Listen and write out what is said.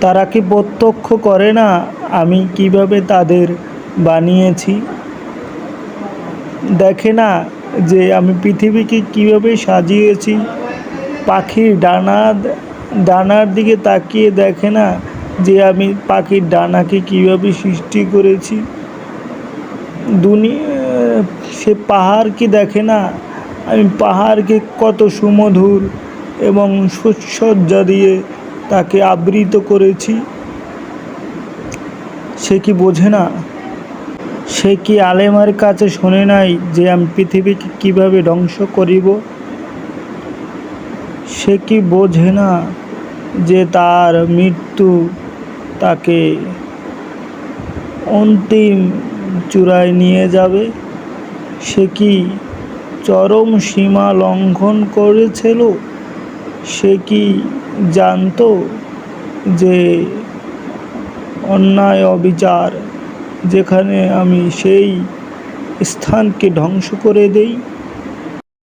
তারা কি প্রত্যক্ষ করে না আমি কীভাবে তাদের বানিয়েছি? দেখে না যে আমি পৃথিবীকে কীভাবে সাজিয়েছি। পাখির ডানা, ডানার দিকে তাকিয়ে দেখে না যে আমি পাখির ডানাকে কীভাবে সৃষ্টি করেছি। দুনিয়া সে পাহাড় কি দেখে না আমি পাহাড়কে কত সুমধুর এবং সুসজ্জা দিয়ে তাকে আবৃত করেছি। সে কি বোঝে না? সে কি আলেমার কাছে শোনে নাই যে আমি পৃথিবীকে কীভাবে ধ্বংস করিব? সে কি বোঝে না যে তার মৃত্যু তাকে অন্তিম চূড়ায় নিয়ে যাবে? সে কি চরম সীমা লঙ্ঘন করেছিল? সে কি জানত যে অন্যায় অবিচার যেখানে আমি সেই স্থানকে ধ্বংস করে দেই?